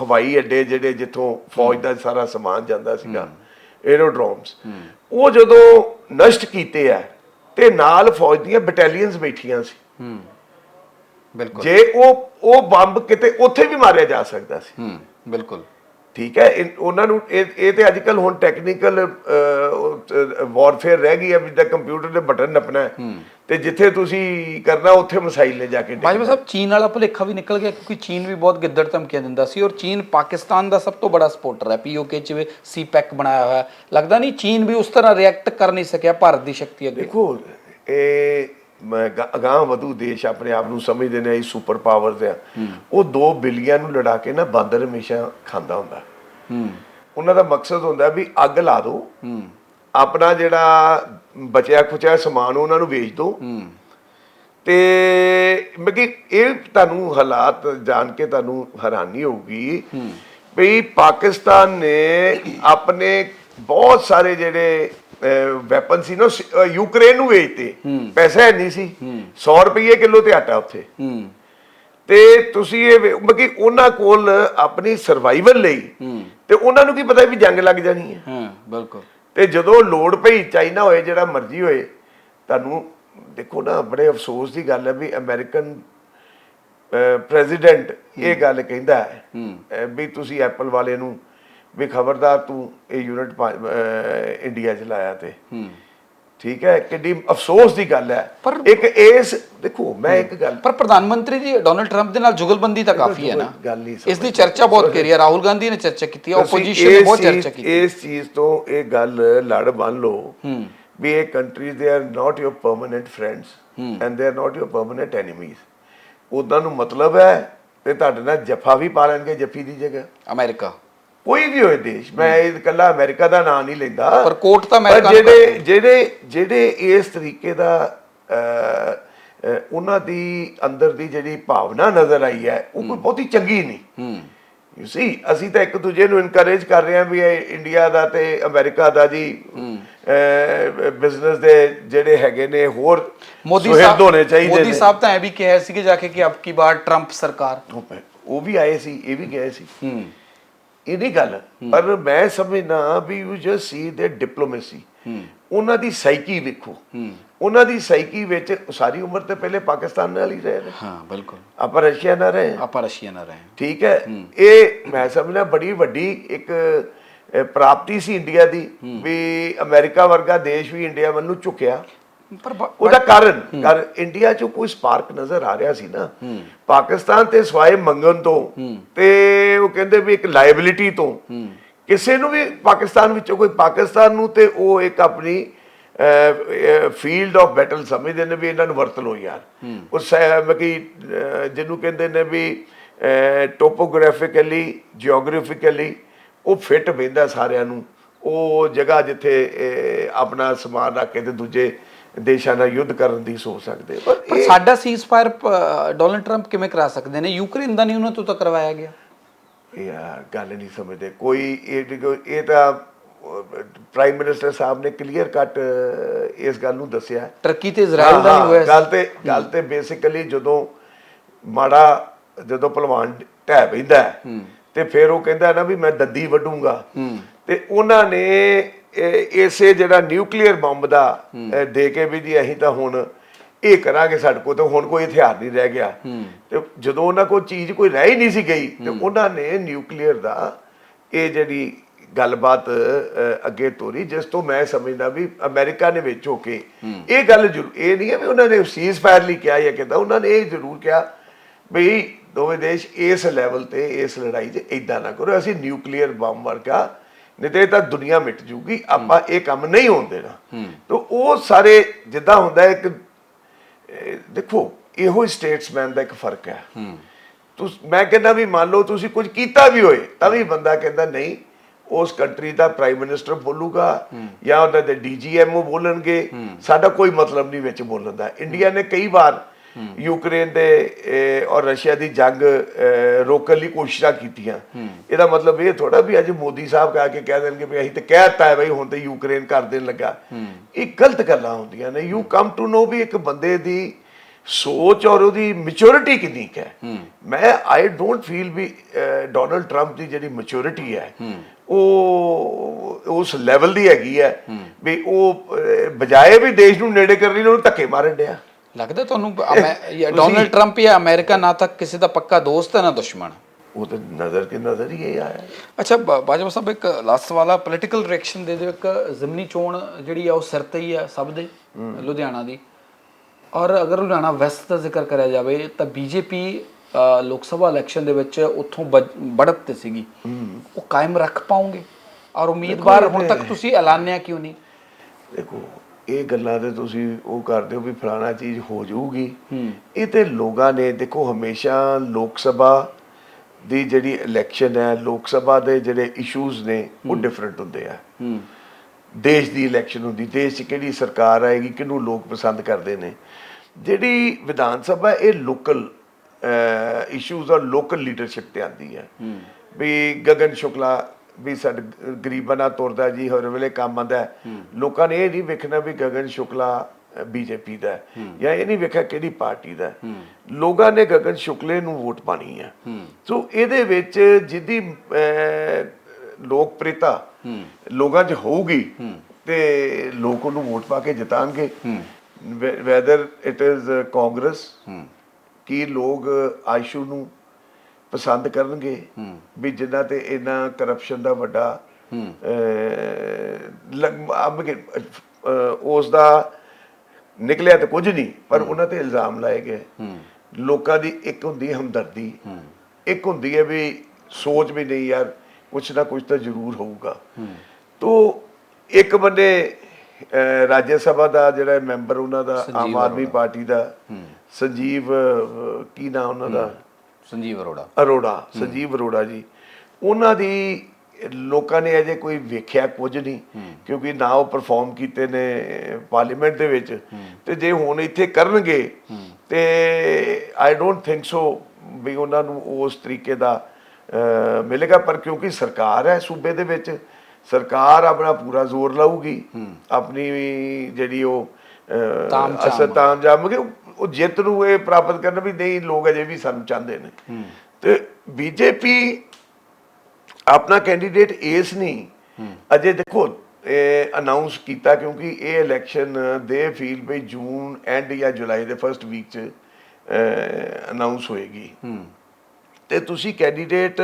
ਹਵਾਈ ਅੱਡੇ ਜਿਹੜੇ ਜਿੱਥੋਂ ਫੌਜ ਦਾ ਸਾਰਾ ਸਮਾਨ ਜਾਂਦਾ ਸੀਗਾ 에ਅਰੋਡਰੋਮਸ ਉਹ ਜਦੋਂ ਨਸ਼ਟ ਕੀਤੇ ਆ ਤੇ ਨਾਲ ਫੌਜ ਦੀਆਂ ਬਟਾਲੀਅਨਸ ਬੈਠੀਆਂ ਸੀ। ਬਿਲਕੁਲ। ਜੇ ਉਹ ਉਹ ਬੰਬ ਕਿਤੇ ਉੱਥੇ ਵੀ ਮਾਰਿਆ ਜਾ ਸਕਦਾ ਸੀ। ਬਿਲਕੁਲ। ਠੀਕ ਹੈ ਉਹਨਾਂ ਨੂੰ ਇਹ ਇਹ ਤੇ ਅੱਜਕੱਲ ਹੁਣ ਟੈਕਨੀਕਲ ਵਾਰਫੇਅਰ ਰਹਿ ਗਈ ਹੈ ਤਾਂ ਕੰਪਿਊਟਰ ਦੇ ਬਟਨ ਨੱਪਣਾ ਤੇ ਜਿੱਥੇ ਤੁਸੀਂ ਕਰਨਾ ਉੱਥੇ ਮਿਸਾਈਲ ਲੈ ਜਾ ਕੇ ਡਿੱਗਣਾ। ਸਾਹਿਬ ਚੀਨ ਵਾਲਾ ਭੁਲੇਖਾ ਵੀ ਨਿਕਲ ਗਿਆ ਕਿਉਂਕਿ ਚੀਨ ਵੀ ਬਹੁਤ ਗਿੱਦੜ ਧਮਕੀਆਂ ਦਿੰਦਾ ਸੀ ਔਰ ਚੀਨ ਪਾਕਿਸਤਾਨ ਦਾ ਸਭ ਤੋਂ ਬੜਾ ਸਪੋਰਟਰ ਹੈ ਪੀਓਕੇ ਚ ਵੀ ਸੀਪੈਕ ਬਣਾਇਆ ਹੋਇਆ। ਲੱਗਦਾ ਨਹੀਂ ਚੀਨ ਵੀ ਉਸ ਤਰ੍ਹਾਂ ਰਿਐਕਟ ਕਰ ਨਹੀਂ ਸਕਿਆ ਭਾਰਤ ਦੀ ਸ਼ਕਤੀ ਅੱਗੇ ਦੇਖੋ ਇਹ ਅਗਾਂਹ ਵਧੂ ਦੇਸ਼ ਆਪਣੇ ਆਪ ਨੂੰ ਸਮਝਦੇ ਨੇ ਇਹ ਸੁਪਰ ਪਾਵਰਸ ਆ। ਉਹ 2 ਬਿਲੀਅਨ ਨੂੰ ਲੜਾ ਕੇ ਨਾ ਬਾਂਦਰ ਹਮੇਸ਼ਾ ਖਾਂਦਾ ਹੁੰਦਾ। ਹੂੰ। ਉਹਨਾਂ ਦਾ ਮਕਸਦ ਹੁੰਦਾ ਵੀ ਅੱਗ ਲਾ ਦਿਓ ਹੂੰ। ਆਪਣਾ ਜਿਹੜਾ ਬਚਿਆ ਖੁਚਿਆ ਸਮਾਨ ਉਹਨਾਂ ਨੂੰ ਵੇਚ ਦਿਓ ਹੂੰ। ਤੇ ਮੈਂ ਕਿ ਇਹ ਤੁਹਾਨੂੰ ਹਾਲਾਤ ਜਾਣ ਕੇ ਤੁਹਾਨੂੰ ਹੈਰਾਨੀ ਹੋਊਗੀ ਵੀ ਪਾਕਿਸਤਾਨ ਨੇ ਆਪਣੇ ਬਹੁਤ ਸਾਰੇ ਜਿਹੜੇ ਵੈਪਨ ਸੀ ਨਾ ਯੂਕਰੇਨ ਨੂੰ ਵੇਚਤੇ। ਪੈਸਾ ਹੈ ਨਹੀਂ ਸੀ। 100 ਰੁਪਏ ਕਿਲੋ ਤੇ ਆਟਾ ਉੱਥੇ। ਤੇ ਤੁਸੀਂ ਇਹ ਮਤਲਬ ਕਿ ਉਹਨਾਂ ਕੋਲ ਆਪਣੀ ਸਰਵਾਈਵਲ ਲਈ ਤੇ ਉਹਨਾਂ ਨੂੰ ਕੀ ਪਤਾ ਵੀ ਜੰਗ ਲੱਗ ਜਾਣੀ ਹੈ? ਹਾਂ ਬਿਲਕੁਲ। ਤੇ ਜਦੋਂ ਲੋੜ ਪਈ ਚਾਈਨਾ ਹੋਏ ਜਿਹੜਾ ਮਰਜ਼ੀ ਹੋਏ ਤੁਹਾਨੂੰ ਦੇਖੋ ਨਾ ਬੜੇ ਅਫਸੋਸ ਦੀ ਗੱਲ ਹੈ ਵੀ ਅਮਰੀਕਨ ਪ੍ਰੈਜ਼ੀਡੈਂਟ ਇਹ ਗੱਲ ਕਹਿੰਦਾ ਹੈ ਵੀ ਤੁਸੀਂ ਐਪਲ ਵਾਲੇ ਨੂੰ ਵੀ ਖਬਰਦਾਰ ਤੂੰ ਇਹ ਯੂਨਿਟ ਇੰਡੀਆ ਚ ਲਾਇਆ ਤੇ। ਠੀਕ ਹੈ ਕਿੰਨੀ ਅਫਸੋਸ ਦੀ ਗੱਲ ਹੈ। ਇੱਕ ਇਸ ਦੇਖੋ ਮੈਂ ਇੱਕ ਗੱਲ ਪਰ ਪ੍ਰਧਾਨ ਮੰਤਰੀ ਜੀ ਡੋਨਲਡ ਟਰੰਪ ਦੇ ਨਾਲ ਜੁਗਲਬੰਦੀ ਤਾਂ ਕਾਫੀ ਹੈ ਨਾ। ਇਸ ਦੀ ਚਰਚਾ ਬਹੁਤ ਕਰੀ ਹੈ ਰਾਹੁਲ ਗਾਂਧੀ ਨੇ ਚਰਚਾ ਕੀਤੀ ਹੈ ਆਪੋਜੀਸ਼ਨ ਨੇ ਬਹੁਤ ਚਰਚਾ ਕੀਤੀ ਇਸ ਚੀਜ਼ ਤੋਂ ਇਹ ਗੱਲ ਲੜ ਬੰਨ ਲਓ ਵੀ ਇਹ countries they are not your permanent friends and they are not your permanent enemies ਉਹਨਾਂ ਨੂੰ ਮਤਲਬ ਹੈ ਤੇ ਤੁਹਾਡੇ ਨਾਲ ਜਫਾ ਵੀ ਪਾ ਲੈਣਗੇ ਜੱਫੀ ਦੀ ਜਗ੍ਹਾ। ਅਮਰੀਕਾ। ਕੋਈ ਵੀ ਹੋਏ ਦੇਸ਼ ਮੈਂ ਇਹ ਇਕੱਲਾ ਅਮਰੀਕਾ ਦਾ ਨਾਂ ਨਹੀਂ ਲੈਂਦਾ। ਪਰ ਕੋਰਟ ਤਾਂ ਅਮਰੀਕਾ ਜਿਹੜੇ ਜਿਹੜੇ ਜਿਹੜੇ ਇਸ ਤਰੀਕੇ ਦਾ ਉਹਨਾਂ ਦੀ ਅੰਦਰ ਦੀ ਜਿਹੜੀ ਭਾਵਨਾ ਨਜ਼ਰ ਆਈ ਹੈ ਉਹ ਕੋਈ ਬਹੁਤੀ ਚੰਗੀ ਨਹੀਂ। ਹੂੰ। ਯੂ ਸੀ ਅਸੀਂ ਤਾਂ ਇੱਕ ਦੂਜੇ ਨੂੰ ਇਨਕਰੇਜ ਕਰ ਰਹੇ ਹਾਂ ਵੀ ਇਹ ਇੰਡੀਆ ਦਾ ਤੇ ਅਮਰੀਕਾ ਦਾ ਜੀ ਬਿਜ਼ਨਸ ਦੇ ਜਿਹੜੇ ਹੈਗੇ ਨੇ ਹੋਰ ਮੋਦੀ ਸਾਹਿਬ ਹੋਣੇ ਚਾਹੀਦੇ ਮੋਦੀ ਸਾਹਿਬ ਤਾਂ ਐ ਵੀ ਕਿਹਾ ਸੀਗੇ ਜਾ ਕੇ ਕਿ ਅਬ ਕੀ ਬਾਰ ਟਰੰਪ ਸਰਕਾਰ। ਉਹ ਵੀ ਆਏ ਸੀ ਇਹ ਵੀ ਗਏ ਸੀ। ਹੂੰ। ਇਹ ਨਹੀਂ ਗੱਲ ਪਰ ਮੈਂ ਸਮਝਣਾ ਵੀ ਯੂ ਜਸਟ ਸੀ ਦੇ ਡਿਪਲੋਮੇਸੀ ਉਹਨਾਂ ਦੀ ਸਾਈਕੀ ਵੇਖੋ। ਉਹਨਾਂ ਦੀ ਸਾਈਕੀ ਵਿੱਚ ਸਾਰੀ ਉਮਰ ਤੇ ਪਹਿਲੇ ਪਾਕਿਸਤਾਨ ਨਾਲ ਹੀ ਰਹੇ ਨੇ। ਹਾਂ ਬਿਲਕੁਲ। ਆਪਾਂ ਰਸ਼ੀਆ ਨਾਲ ਰਹੇ। ਆਪਾਂ ਰਸ਼ੀਆ ਨਾਲ ਰਹੇ। ਠੀਕ ਹੈ। ਇਹ ਮੈਂ ਸਮਝਦਾ ਬੜੀ ਵੱਡੀ ਇੱਕ ਪ੍ਰਾਪਤੀ ਸੀ ਇੰਡੀਆ ਦੀ ਵੀ ਅਮਰੀਕਾ ਵਰਗਾ ਦੇਸ਼ ਵੀ ਇੰਡੀਆ ਵੱਲ ਨੂੰ ਝੁਕਿਆ। ਪਰ ਉਹਦਾ ਕਾਰਨ ਕਰ ਇੰਡੀਆ 'ਚ ਕੋਈ ਸਪਾਰਕ ਨਜ਼ਰ ਆ ਰਿਹਾ ਸੀ ਨਾ। ਪਾਕਿਸਤਾਨ ਤੇ ਸਵਾਏ ਮੰਗਣ ਤੋਂ ਤੇ ਉਹ ਕਹਿੰਦੇ ਵੀ ਇੱਕ ਲਾਇਬਿਲਿਟੀ ਤੋਂ। ਕਿਸੇ ਨੂੰ ਵੀ ਪਾਕਿਸਤਾਨ ਵਿੱਚੋਂ ਕੋਈ ਪਾਕਿਸਤਾਨ ਨੂੰ ਤੇ ਉਹ ਇੱਕ ਆਪਣੀ ਫੀਲਡ ਆਫ ਬੈਟਲ ਸਮਝਦੇ ਨੇ ਵੀ ਇਹਨਾਂ ਨੂੰ ਵਰਤ ਲਓ ਯਾਰ। ਉਹ ਸਹਿ ਕਿ ਜਿਹਨੂੰ ਕਹਿੰਦੇ ਨੇ ਵੀ ਟੋਪੋਗ੍ਰਾਫਿਕਲੀ ਜੀਓਗ੍ਰਾਫਿਕਲੀ ਉਹ ਫਿੱਟ ਬੈਂਦਾ ਸਾਰਿਆਂ ਨੂੰ। ਉਹ ਜਗ੍ਹਾ ਜਿੱਥੇ ਆਪਣਾ ਸਮਾਨ ਰੱਖ ਕੇ ਤੇ ਦੂਜੇ ਦੇਸ਼ਾਂ ਨਾਲ ਯੁੱਧ ਕਰਨ ਦੀ ਸੋਚ ਸਕਦੇ ਪਰ ਇਹ ਸਾਡਾ ਸੀਜ਼ਫਾਇਰ ਡੋਨਲਡ ਟਰੰਪ ਕਿਵੇਂ ਕਰਾ ਸਕਦੇ ਨੇ? ਯੂਕਰੇਨ ਦਾ ਨਹੀਂ ਉਹਨਾਂ ਤੋਂ ਤਾਂ ਕਰਵਾਇਆ ਗਿਆ। ਯਾਰ ਗੱਲ ਨਹੀਂ ਸਮਝਦੇ। ਕੋਈ ਇਹ ਇਹ ਤਾਂ ਪ੍ਰਾਈਮ ਮਿਨਿਸਟਰ ਸਾਹਿਬ ਨੇ ਕਲੀਅਰ ਕੱਟ ਇਸ ਗੱਲ ਨੂੰ ਦੱਸਿਆ। ਟਰਕੀ ਤੇ ਇਜ਼ਰਾਈਲ ਦਾ ਹਾਂ, ਵੀ ਹੋਇਆ ਗੱਲ ਤੇ ਗੱਲ ਤੇ ਬੇਸਿਕਲੀ ਜਦੋਂ ਮਾੜਾ ਜਦੋਂ ਪਹਿਲਵਾਨ ਢਹਿ ਪੈਂਦਾ ਤੇ ਫਿਰ ਉਹ ਕਹਿੰਦਾ ਨਾ ਵੀ ਮੈਂ ਦੱਦੀ ਵੱਢੂੰਗਾ। ਤੇ ਉਹਨਾਂ ਨੇ ਇਹ- ਇਸੇ ਜਿਹੜਾ ਨਿਊਕਲੀਅਰ ਬੰਬ ਦਾ ਦੇ ਕੇ ਵੀ ਜੀ ਅਸੀਂ ਤਾਂ ਹੁਣ ਇਹ ਕਰਾਂਗੇ ਸਾਡੇ ਕੋਲ ਤਾਂ ਹੁਣ ਕੋਈ ਹਥਿਆਰ ਨਹੀਂ ਰਹਿ ਗਿਆ। ਤੇ ਜਦੋਂ ਉਹਨਾਂ ਕੋਲ ਚੀਜ਼ ਕੋਈ ਰਹਿ ਹੀ ਨਹੀਂ ਸੀ ਗਈ ਤੇ ਉਹਨਾਂ ਨੇ ਨਿਊਕਲੀਅਰ ਦਾ ਇਹ ਜਿਹੜੀ ਗੱਲਬਾਤ ਅੱਗੇ ਤੋਰੀ ਜਿਸ ਤੋਂ ਮੈਂ ਸਮਝਦਾ ਵੀ ਅਮਰੀਕਾ ਨੇ ਵਿੱਚ ਹੋ ਕੇ ਇਹ ਗੱਲ ਜ਼ਰੂਰ ਇਹ ਨਹੀਂ ਹੈ ਵੀ ਉਹਨਾਂ ਨੇ ਸੀਜ਼ ਫਾਇਰ ਲਈ ਕਿਹਾ ਜਾਂ ਕਿਦਾਂ ਉਹਨਾਂ ਨੇ ਇਹ ਜ਼ਰੂਰ ਕਿਹਾ ਵੀ ਦੋਵੇਂ ਦੇਸ਼ ਇਸ ਲੈਵਲ ਤੇ ਇਸ ਲੜਾਈ 'ਚ ਇਦਾਂ ਨਾ ਕਰੋ ਅਸੀਂ ਨਿਊਕਲੀਅਰ ਬੰਬ ਵਰਗਾ ਨਹੀਂ ਤੇ ਤਾਂ ਦੁਨੀਆ ਮਿਟ ਜੂਗੀ, ਆਪਾਂ ਇਹ ਕੰਮ ਨਹੀਂ ਹੋਣ ਦੇਣਾ। ਤਾਂ ਉਹ ਸਾਰੇ ਜਿੱਦਾਂ ਹੁੰਦਾ ਇੱਕ ਦੇਖੋ, ਇਹੋ ਸਟੇਟਸਮੈਨ ਦਾ ਇੱਕ ਫ਼ਰਕ ਹੈ। ਤੁਸ, ਮੈਂ ਕਹਿੰਦਾ ਵੀ ਮੰਨ ਲਓ ਤੁਸੀਂ ਕੁਝ ਕੀਤਾ ਵੀ ਹੋਏ, ਤਾਂ ਵੀ ਬੰਦਾ ਕਹਿੰਦਾ ਨਹੀਂ, ਉਸ ਕੰਟਰੀ ਦਾ ਪ੍ਰਾਈਮ ਮਿਨਿਸਟਰ ਬੋਲੂਗਾ ਜਾਂ ਉਹਨਾਂ ਦੇ ਡੀਜੀਐਮਓ ਬੋਲਣਗੇ। ਸਾਡਾ ਕੋਈ ਮਤਲਬ ਨਹੀਂ ਵਿੱਚ ਬੋਲਣ ਦਾ। ਇੰਡੀਆ ਨੇ ਕਈ ਵਾਰ ਯੂਕਰੇਨ ਦੇ ਔਰ ਰਸ਼ੀਆ ਦੀ ਜੰਗ ਰੋਕਣ ਲਈ ਕੋਸ਼ਿਸ਼ਾਂ ਕੀਤੀਆਂ। ਇਹਦਾ ਮਤਲਬ ਇਹ ਥੋੜਾ ਵੀ ਅੱਜ ਮੋਦੀ ਸਾਹਿਬ ਕਹਾ ਕੇ ਕਹਿ ਦੇਣਗੇ ਵੀ ਅਸੀਂ ਤੇ ਕਹਿਤਾ ਹੈ ਬਈ ਹੁਣ ਤੇ ਯੂਕਰੇਨ ਕਰ ਦੇਣ ਲੱਗਾ। ਇਹ ਗਲਤ ਗੱਲਾਂ ਹੁੰਦੀਆਂ ਨੇ। ਯੂ ਕਮ ਟੂ ਨੋ ਵੀ ਇੱਕ ਬੰਦੇ ਦੀ ਸੋਚ ਔਰ ਉਹਦੀ ਮੈਚੁਰਿਟੀ ਕਿੰਨੀ ਕੁ ਹੈ। ਮੈਂ I don't feel we Donald Trump ਦੀ ਜਿਹੜੀ ਮੈਚੁਰਿਟੀ ਹੈ ਉਹ ਉਸ ਲੈਵਲ ਦੀ ਹੈਗੀ ਹੈ ਵੀ ਉਹ ਬਜਾਏ ਵੀ ਦੇਸ਼ ਨੂੰ ਨੇੜੇ ਕਰਨ ਲਈ ਉਹਨੂੰ ਧੱਕੇ ਮਾਰਨ ਡਿਆ। ਲੱਗਦਾ ਤੁਹਾਨੂੰ ਡੋਨਲਡ ਟਰੰਪ ਹੀ ਅਮਰੀਕਾ ਨਾ ਤੱਕ ਕਿਸੇ ਦਾ ਪੱਕਾ ਦੋਸਤ ਹੈ ਨਾ ਦੁਸ਼ਮਣ? ਉਹ ਤਾਂ ਨਜ਼ਰ ਕੇ ਨਜ਼ਰ ਹੀ ਆਇਆ ਅੱਛਾ ਬਾਜਵਾ ਸਾਹਿਬ ਇੱਕ ਲਾਸਟ ਵਾਲਾ ਪੋਲੀਟੀਕਲ ਰਿਐਕਸ਼ਨ ਦੇ ਦਿਓ। ਇੱਕ ਜ਼ਮਨੀ ਚੋਣ ਜਿਹੜੀ ਆ ਉਹ ਸਿਰ ਤੇ ਹੀ ਆ ਸਭ ਦੇ ਲੁਧਿਆਣਾ ਦੀ। ਔਰ ਅਗਰ ਲੁਧਿਆਣਾ ਵੈਸਟ ਦਾ ਜ਼ਿਕਰ ਕਰਿਆ ਜਾਵੇ ਤਾਂ ਬੀਜੇਪੀ ਲੋਕ ਸਭਾ ਇਲੈਕਸ਼ਨ ਦੇ ਵਿੱਚ ਉੱਥੋਂ ਬੜਤ ਤੇ ਸੀਗੀ। ਉਹ ਕਾਇਮ ਰੱਖ ਪਾਉਂਗੇ। ਔਰ ਉਮੀਦਵਾਰ ਹੁਣ ਤੱਕ ਤੁਸੀਂ ਐਲਾਨਿਆ ਕਿਉਂ ਨਹੀਂ? ਦੇਖੋ ਇਹ ਗੱਲਾਂ ਤੇ ਤੁਸੀਂ ਉਹ ਕਰਦੇ ਹੋ ਵੀ ਫਲਾਣਾ ਚੀਜ਼ ਹੋ ਜਾਊਗੀ। ਇਹ ਤੇ ਲੋਕਾਂ ਨੇ ਦੇਖੋ ਹਮੇਸ਼ਾ ਲੋਕ ਸਭਾ ਦੀ ਜਿਹੜੀ ਇਲੈਕਸ਼ਨ ਹੈ ਲੋਕ ਸਭਾ ਦੇ ਜਿਹੜੇ ਇਸ਼ੂਜ਼ ਨੇ ਉਹ ਡਿਫਰੈਂਟ ਹੁੰਦੇ ਆ। ਦੇਸ਼ ਦੀ ਇਲੈਕਸ਼ਨ ਹੁੰਦੀ ਦੇਸ਼ 'ਚ ਕਿਹੜੀ ਸਰਕਾਰ ਆਏਗੀ ਕਿਹਨੂੰ ਲੋਕ ਪਸੰਦ ਕਰਦੇ ਨੇ। ਜਿਹੜੀ ਵਿਧਾਨ ਸਭਾ ਇਹ ਲੋਕਲ ਇਸ਼ੂਜ਼ ਔਰ ਲੋਕਲ ਲੀਡਰਸ਼ਿਪ ਤੇ ਆਉਂਦੀ ਹੈ। ਵੀ ਗਗਨ ਸ਼ੁਕਲਾ ਵੀ ਸਾਡੇ ਗਰੀਬਾਂ ਨਾਲ ਤੁਰਦਾ ਜੀ ਹਰ ਵੇਲੇ ਕੰਮ ਆਉਂਦਾ ਹੈ। ਲੋਕਾਂ ਨੇ ਇਹ ਨਹੀਂ ਵੇਖਣਾ ਵੀ ਗਗਨ ਸ਼ੁਕਲਾ ਬੀਜੇਪੀ ਦਾ ਜਾਂ ਇਹ ਨਹੀਂ ਵੇਖਿਆ ਕਿਹੜੀ ਪਾਰਟੀ ਦਾ। ਲੋਕਾਂ ਨੇ ਗਗਨ ਸ਼ੁਕਲੇ ਨੂੰ ਵੋਟ ਪਾਣੀ ਹੈ। ਸੋ ਇਹਦੇ ਵਿੱਚ ਜਿੱਦੀ ਅਹ, ਲੋਕਪ੍ਰਿਯਤਾ ਲੋਕਾਂ 'ਚ ਹੋਊਗੀ ਤੇ ਲੋਕ ਉਹਨੂੰ ਵੋਟ ਪਾ ਕੇ ਜਿਤਾਣਗੇ। ਵੈਦਰ ਇਟ ਇਜ਼ ਕਾਂਗਰਸ ਕੀ ਲੋਕ ਆਇਸ਼ੂ ਨੂੰ ਪਸੰਦ ਕਰਨਗੇ ਵੀ ਜਿਨ੍ਹਾਂ ਤੇ ਇਹਨਾਂ ਕਰਪਸ਼ਨ ਦਾ ਵੱਡਾ ਉਸ ਦਾ ਨਿਕਲਿਆ ਤਾਂ ਕੁਝ ਨਹੀਂ ਪਰ ਉਹਨਾਂ ਤੇ ਇਲਜ਼ਾਮ ਲਾਏ ਗਏ। ਲੋਕਾਂ ਦੀ ਇੱਕ ਹੁੰਦੀ ਹਮਦਰਦੀ। ਇੱਕ ਹੁੰਦੀ ਹੈ ਵੀ ਸੋਚ ਵੀ ਨਹੀਂ ਯਾਰ ਕੁਛ ਨਾ ਕੁਛ ਤਾਂ ਜ਼ਰੂਰ ਹੋਊਗਾ। ਤੋ ਇੱਕ ਬੰਦੇ ਰਾਜ ਸਭਾ ਦਾ ਜਿਹੜਾ ਮੈਂਬਰ ਉਹਨਾਂ ਦਾ ਆਮ ਆਦਮੀ ਪਾਰਟੀ ਦਾ ਸੰਜੀਵ ਕੀ ਨਾਮ ਉਹਨਾਂ ਦਾ? ਸੰਜੀਵ ਅਰੋੜਾ। ਅਰੋੜਾ ਸੰਜੀਵ ਅਰੋੜਾ ਜੀ। ਉਹਨਾਂ ਦੀ ਲੋਕਾਂ ਨੇ ਅਜੇ ਕੋਈ ਵੇਖਿਆ ਕੁਝ ਨਹੀਂ ਕਿਉਂਕਿ ਨਾ ਉਹ ਪਰਫਾਰਮ ਕੀਤੇ ਨੇ ਪਾਰਲੀਮੈਂਟ ਦੇ ਵਿੱਚ। ਤੇ ਜੇ ਹੁਣ ਇੱਥੇ ਕਰਨਗੇ ਤੇ ਆਈ ਡੋਨਟ ਥਿੰਕ ਸੋ ਵੀ ਉਹਨਾਂ ਨੂੰ ਉਸ ਤਰੀਕੇ ਦਾ ਮਿਲੇਗਾ। ਪਰ ਕਿਉਂਕਿ ਸਰਕਾਰ ਹੈ ਸੂਬੇ ਦੇ ਵਿੱਚ ਸਰਕਾਰ ਆਪਣਾ ਪੂਰਾ ਜ਼ੋਰ ਲਾਊਗੀ। ਆਪਣੀ ਜਿਹੜੀ ਉਹ ਤਾਮ। ਅਸਰ ਤਾਂ ਜਾਮਗੇ ਉਹ ਜਿੱਤ ਨੂੰ ਇਹ ਪ੍ਰਾਪਤ ਕਰਨ ਵੀ ਨਹੀਂ ਲੋਕ ਅਜੇ ਵੀ ਸਾਨੂੰ ਚਾਹੁੰਦੇ ਨੇ। ਤੇ ਬੀਜੇਪੀ ਆਪਣਾ ਕੈਂਡੀਡੇਟ ਇਸ ਨਹੀਂ ਅਜੇ ਦੇਖੋ ਇਹ ਅਨਾਉਂਸ ਕੀਤਾ ਕਿਉਂਕਿ ਇਹ ਇਲੈਕਸ਼ਨ ਦੇ ਫੀਲ ਵੀ ਜੂਨ ਐਂਡ ਜਾਂ ਜੁਲਾਈ ਦੇ ਫਰਸਟ ਵੀਕ ਚ ਅਨਾਉਂਸ ਹੋਏਗੀ। ਤੇ ਤੁਸੀਂ ਕੈਂਡੀਡੇਟ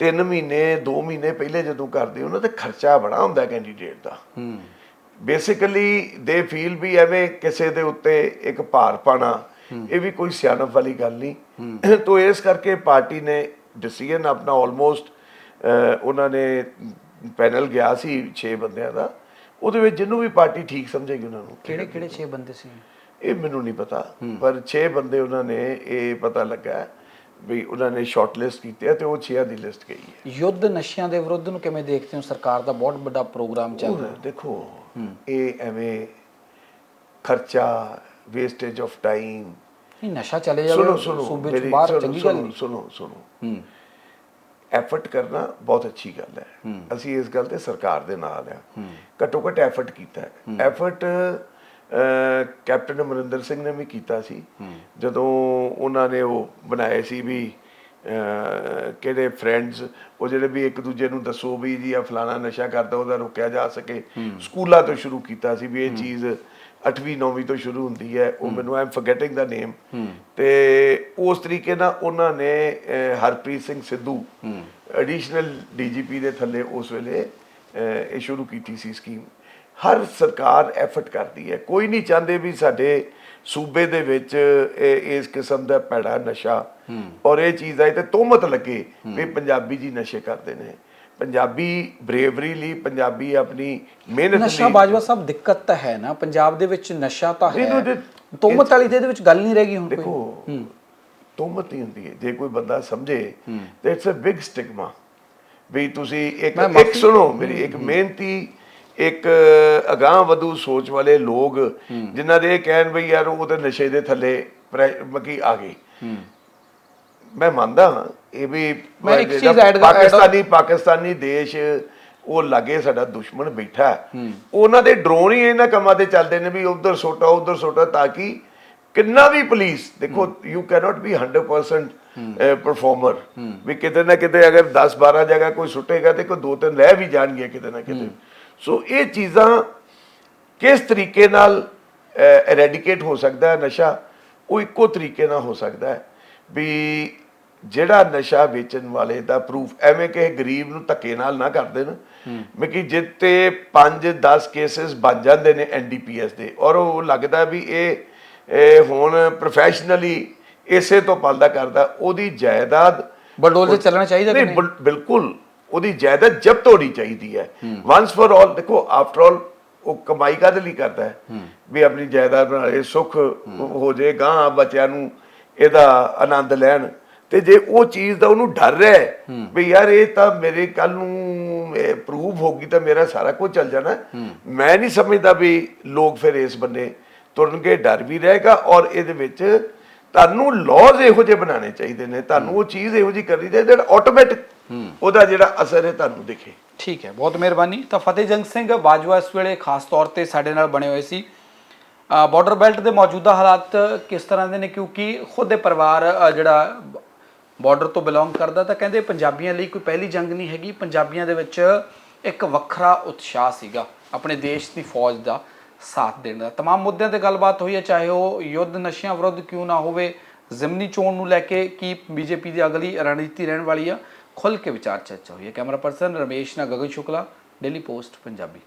3 ਮਹੀਨੇ 2 ਮਹੀਨੇ ਪਹਿਲੇ ਜਦੋਂ ਕਰਦੇ ਹੋ ਨਾ ਤੇ ਖਰਚਾ ਬੜਾ ਹੁੰਦਾ ਕੈਂਡੀਡੇਟ ਦਾ। ਬੇਸਿਕਲੀ ਦੇ ਫੀਲ ਵੀ ਐਵੇਂ ਕਿਸੇ ਦੇ ਉੱਤੇ ਇੱਕ ਭਾਰ ਪਾਣਾ ਇਹ ਵੀ ਕੋਈ ਸਿਆਣਪ ਵਾਲੀ ਗੱਲ ਨਹੀਂ। ਤੋਂ ਇਸ ਕਰਕੇ ਪਾਰਟੀ ਨੇ ਡਿਸੀਜਨ ਆਪਣਾ ਆਲਮੋਸਟ ਉਹਨਾਂ ਨੇ ਪੈਨਲ ਗਿਆ ਸੀ 6 ਬੰਦਿਆਂ ਦਾ। ਉਹਦੇ ਵਿੱਚ ਜਿਹਨੂੰ ਵੀ ਪਾਰਟੀ ਠੀਕ ਸਮਝੇਗੀ ਉਹਨਾਂ ਨੂੰ। ਕਿਹੜੇ ਕਿਹੜੇ 6 ਬੰਦੇ ਸੀ? ਇਹ ਮੈਨੂੰ ਨਹੀਂ ਪਤਾ। ਪਰ 6 ਬੰਦੇ ਉਹਨਾਂ ਨੇ ਇਹ ਪਤਾ ਲੱਗਾ ਵੀ ਉਹਨਾਂ ਨੇ ਸ਼ਾਰਟ ਲਿਸਟ ਕੀਤੀ ਤੇ ਉਹ 6 ਦੀ ਲਿਸਟ ਗਈ ਹੈ। ਯੁੱਧ ਨਸ਼ਿਆਂ ਦੇ ਵਿਰੁੱਧ ਨੂੰ ਕਿਵੇਂ ਦੇਖਦੇ ਹੋ? ਸਰਕਾਰ ਦਾ ਬਹੁਤ ਵੱਡਾ ਪ੍ਰੋਗਰਾਮ ਚੱਲ ਰਿਹਾ। ਦੇਖੋ ਇਹ ਐਵੇਂ ਖਰਚਾ ਵੇਸਟੇਜ ਆਫ ਟਾਈਮ ਨਹੀਂ ਨਸ਼ਾ ਚਲੇ ਜਾਵੇ ਸੁਣੋ ਸੂਬੇ ਚ ਬਾਹਰ ਚੰਗੀ ਗੱਲ ਨਹੀਂ। ਸੁਣੋ ਸੁਣੋ। ਹੂੰ। ਐਫਰਟ ਕਰਨਾ ਬਹੁਤ ਅੱਛੀ ਗੱਲ ਹੈ। ਅਸੀਂ ਇਸ ਗੱਲ ਤੇ ਸਰਕਾਰ ਦੇ ਨਾਲ ਆ ਘੱਟੋ ਘੱਟ ਐਫਰਟ ਕੀਤਾ ਐਫਰਟ ਕੈਪਟਨ ਅਮਰਿੰਦਰ ਸਿੰਘ ਨੇ ਵੀ ਕੀਤਾ ਸੀ। ਜਦੋਂ ਉਹਨਾਂ ਨੇ ਉਹ ਬਣਾਏ ਸੀ ਵੀ ਕਿਹੜੇ ਫਰੈਂਡਸ ਉਹ ਜਿਹੜੇ ਵੀ ਇੱਕ ਦੂਜੇ ਨੂੰ ਦੱਸੋ ਵੀ ਜੀ ਆ ਫਲਾਣਾ ਨਸ਼ਾ ਕਰਦਾ ਉਹਦਾ ਰੋਕਿਆ ਜਾ ਸਕੇ। ਸਕੂਲਾਂ ਤੋਂ ਸ਼ੁਰੂ ਕੀਤਾ ਸੀ ਵੀ ਇਹ ਚੀਜ਼ 8ਵੀਂ 9ਵੀਂ ਤੋਂ ਸ਼ੁਰੂ ਹੁੰਦੀ ਹੈ। ਉਹ ਮੈਨੂੰ ਆਮ ਫੋਰਗੇਟਿੰਗ ਦਾ ਨੇਮ ਤੇ ਉਸ ਤਰੀਕੇ ਨਾਲ ਉਹਨਾਂ ਨੇ ਹਰਪ੍ਰੀਤ ਸਿੰਘ ਸਿੱਧੂ ਐਡੀਸ਼ਨਲ ਡੀਜੀਪੀ ਦੇ ਥੱਲੇ ਉਸ ਵੇਲੇ ਇਹ ਸ਼ੁਰੂ ਕੀਤੀ ਸੀ ਸਕੀਮ ਹਰ ਸਰਕਾਰ ਐਫਰਟ ਕਰਦੀ ਹੈ। ਕੋਈ ਨਹੀਂ ਚਾਹੁੰਦੇ ਵੀ ਸਾਡੇ ਸੂਬੇ ਦੇ ਵਿੱਚ ਇਸ ਕਿਸਮ ਦਾ ਭੈੜਾ ਨਸ਼ਾ ਔਰ ਇਹ ਚੀਜ਼ ਆਈ ਤੇ ਤੋਮਤ ਲੱਗੇ ਵੀ ਪੰਜਾਬੀ ਜੀ ਨਸ਼ੇ ਕਰਦੇ ਨੇ। ਪੰਜਾਬੀ ਬਰੇਵਰੀ ਲਈ ਪੰਜਾਬੀ ਆਪਣੀ ਮਿਹਨਤ ਨਸ਼ਾ ਲਈ ਬਾਜਵਾ ਸਾਹਿਬ ਦਿੱਕਤ ਤਾਂ ਹੈ ਨਾ ਪੰਜਾਬ ਦੇ ਵਿੱਚ ਨਸ਼ਾ ਤਾਂ ਹੈ। ਨਹੀਂ, ਤੋਮਤ ਵਾਲੀ ਇਹਦੇ ਵਿੱਚ ਗੱਲ ਨਹੀਂ ਰਹਿ ਗਈ ਹੁਣ ਕੋਈ। ਦੇਖੋ ਤੋਮਤ ਹੀ ਹੁੰਦੀ ਹੈ। ਜੇ ਕੋਈ ਬੰਦਾ ਸਮਝੇ ਤੇ ਇਟਸ ਅ ਬਿਗ ਸਟਿਗਮਾ ਵੀ ਤੁਸੀਂ ਇੱਕ ਇੱਕ ਸੁਣੋ ਮੇਰੀ ਇੱਕ ਮਿਹਨਤੀ ਇੱਕ ਅਗਾਹ ਵਧੂ ਸੋਚ ਵਾਲੇ ਲੋਕ ਜਿਨ੍ਹਾਂ ਦੇ ਕਹਿਣ ਵੀ ਯਾਰ ਉਹ ਤੇ ਨਸ਼ੇ ਦੇ ਥੱਲੇ ਮਕੀ ਆ ਗਈ ਮੈਂ ਮੰਨਦਾ ਹਾਂ ਇਹ ਵੀ ਮੈਂ ਇੱਕ ਜਿਹੜਾ ਚੀਜ਼ add- ਪਾਕਿਸਤਾਨੀ ਪਾਕਿਸਤਾਨੀ ਦੇਸ਼ ਉਹ ਲਾਗੇ ਸਾਡਾ ਦੁਸ਼ਮਣ ਬੈਠਾ। ਹੈ। ਉਹਨਾਂ ਦੇ ਡਰੋਨ ਹੀ ਇਹਨਾਂ ਕੰਮਾਂ ਤੇ ਚੱਲਦੇ ਨੇ ਵੀ ਉਧਰ ਸੋਟਾ ਉਧਰ ਸੋਟਾ ਤਾਂ ਕਿ ਕਿੰਨਾ ਵੀ ਪੁਲਿਸ ਦੇਖੋ ਯੂ ਕੈਨੋਟ ਬੀ 100% ਪਰਫਾਰਮਰ ਵੀ ਕਿਤੇ ਨਾ ਕਿਤੇ ਅਗਰ 10 12 ਜਗ੍ਹਾ ਕੋਈ ਸੁੱਟੇਗਾ ਤੇ ਕੋਈ ਦੋ ਤਿੰਨ ਲੈ ਵੀ ਜਾਣਗੇ ਕਿਤੇ ਨਾ ਕਿਤੇ। ਸੋ ਇਹ ਚੀਜ਼ਾਂ ਕਿਸ ਤਰੀਕੇ ਨਾਲ ਐਰੈਡੀਕੇਟ ਹੋ ਸਕਦਾ ਹੈ ਨਸ਼ਾ? ਉਹ ਇੱਕੋ ਤਰੀਕੇ ਨਾਲ ਹੋ ਸਕਦਾ ਹੈ ਵੀ ਜਿਹੜਾ ਨਸ਼ਾ ਵੇਚਣ ਵਾਲੇ ਦਾ ਪ੍ਰੂਫ ਐਵੇਂ ਕਿ ਗਰੀਬ ਨੂੰ ਧੱਕੇ ਨਾਲ ਨਾ ਕਰ ਦੇਣ। ਮੈਂ ਕਿ ਜਿੱਤੇ 5 10 ਕੇਸਸ ਬਣ ਜਾਂਦੇ ਨੇ ਐਨਡੀਪੀਐਸ ਦੇ ਔਰ ਉਹ ਲੱਗਦਾ ਵੀ ਇਹ ਹੁਣ ਪ੍ਰੋਫੈਸ਼ਨਲੀ ਇਸੇ ਤੋਂ ਪਲਦਾ ਕਰਦਾ ਉਹਦੀ ਜਾਇਦਾਦ ਬਲਡੋਜ਼ਰ ਚੱਲਣਾ ਚਾਹੀਦਾ ਨਹੀਂ ਨਹੀਂ? ਬਿਲ- ਬਿਲਕੁਲ। ਉਹਦੀ ਜਾਇਦਾਦ ਜ਼ਬਤ ਹੋਣੀ ਚਾਹੀਦੀ ਹੈ। ਵਾਂਸ ਫॉर ਆਲ ਦੇਖੋ ਆਫਟਰ ਆਲ ਉਹ ਕਮਾਈ ਕਾਹਦੇ ਲਈ ਕਰਦਾ ਹੈ? ਵੀ ਆਪਣੀ ਜਾਇਦਾਦ ਬਣਾ ਲੇ ਸੁੱਖ ਹੋ। ਜੇ ਗਾਂ ਬੱਚਿਆਂ ਨੂੰ ਇਹਦਾ ਆਨੰਦ ਲੈਣ। ਤੇ ਜੇ ਉਹ ਚੀਜ਼ ਦਾ ਉਹਨੂੰ ਡਰ ਹੈ ਵੀ ਯਾਰ ਇਹ ਤਾਂ ਮੇਰੇ ਕੱਲ ਨੂੰ ਪ੍ਰੂਵ ਹੋਗੀ ਤਾਂ ਮੇਰਾ ਸਾਰਾ ਕੁਝ ਚੱਲ ਜਾਣਾ। ਮੈਂ ਨਹੀਂ ਸਮਝਦਾ ਵੀ ਲੋਕ ਫਿਰ ਇਸ ਬੰਨੇ ਤੁਰਨਗੇ ਡਰ ਵੀ ਰਹੇਗਾ ਔਰ ਇਹਦੇ ਵਿੱਚ ਤੁਹਾਨੂੰ ਲਾਜ਼ ਇਹੋ ਜਿਹੇ ਬਣਾਉਣੇ ਚਾਹੀਦੇ ਨੇ। ਤੁਹਾਨੂੰ ਉਹ ਚੀਜ਼ ਇਹੋ ਜਿਹੀ ਕਰਨੀ ਚਾਹੀਦੀ ਜਿਹੜਾ ਆਟੋਮੈਟਿਕ ਉਹਦਾ ਜਿਹੜਾ ਅਸਰ ਹੈ ਤੁਹਾਨੂੰ ਦਿਖੇ ਠੀਕ ਹੈ ਬਹੁਤ ਮਿਹਰਬਾਨੀ ਤਾਂ ਫਤਿਹ ਜੰਗ ਸਿੰਘ ਬਾਜਵਾ ਇਸ ਵੇਲੇ ਖਾਸ ਤੌਰ ਤੇ ਸਾਡੇ ਨਾਲ ਬਣੇ ਹੋਏ ਸੀ ਬਾਰਡਰ ਬੈਲਟ ਦੇ ਮੌਜੂਦਾ ਹਾਲਾਤ ਕਿਸ ਤਰ੍ਹਾਂ ਦੇ ਨੇ ਕਿਉਂਕਿ ਖੁਦ ਦੇ ਪਰਿਵਾਰ ਅ, ਜਿਹੜਾ ਬਾਰਡਰ ਤੋਂ ਬਿਲੋਂਗ ਕਰਦਾ ਤਾਂ ਕਹਿੰਦੇ ਪੰਜਾਬੀਆਂ ਲਈ ਕੋਈ ਪਹਿਲੀ ਜੰਗ ਨਹੀਂ ਹੈਗੀ ਪੰਜਾਬੀਆਂ ਦੇ ਵਿੱਚ ਇੱਕ ਵੱਖਰਾ ਉਤਸ਼ਾਹ ਸੀਗਾ ਆਪਣੇ ਦੇਸ਼ ਦੀ ਫੌਜ ਦਾ ਸਾਥ ਦੇਣ ਦਾ तमाम ਮੁੱਦਿਆਂ ਤੇ ਗੱਲਬਾਤ ਹੋਈ ਹੈ ਚਾਹੇ ਉਹ ਯੁੱਧ ਨਸ਼ਿਆਂ ਵਿਰੁੱਧ ਕਿਉਂ ਨਾ ਹੋਵੇ ਜ਼ਿਮਨੀ ਚੋਣ ਨੂੰ ਲੈ ਕੇ ਕੀ ਬੀਜੇਪੀ ਦੀ ਅਗਲੀ ਰਣਨੀਤੀ ਰਹਿਣ ਵਾਲੀ ਆ ਖੁੱਲ ਕੇ ਵਿਚਾਰ ਚਰਚਾ ਹੋਈ ਹੈ। ਕੈਮਰਾ ਪਰਸਨ ਰਮੇਸ਼ ਨਾ ਗਗਨ ਸ਼ੁਕਲਾ ਡੇਲੀ ਪੋਸਟ ਪੰਜਾਬੀ।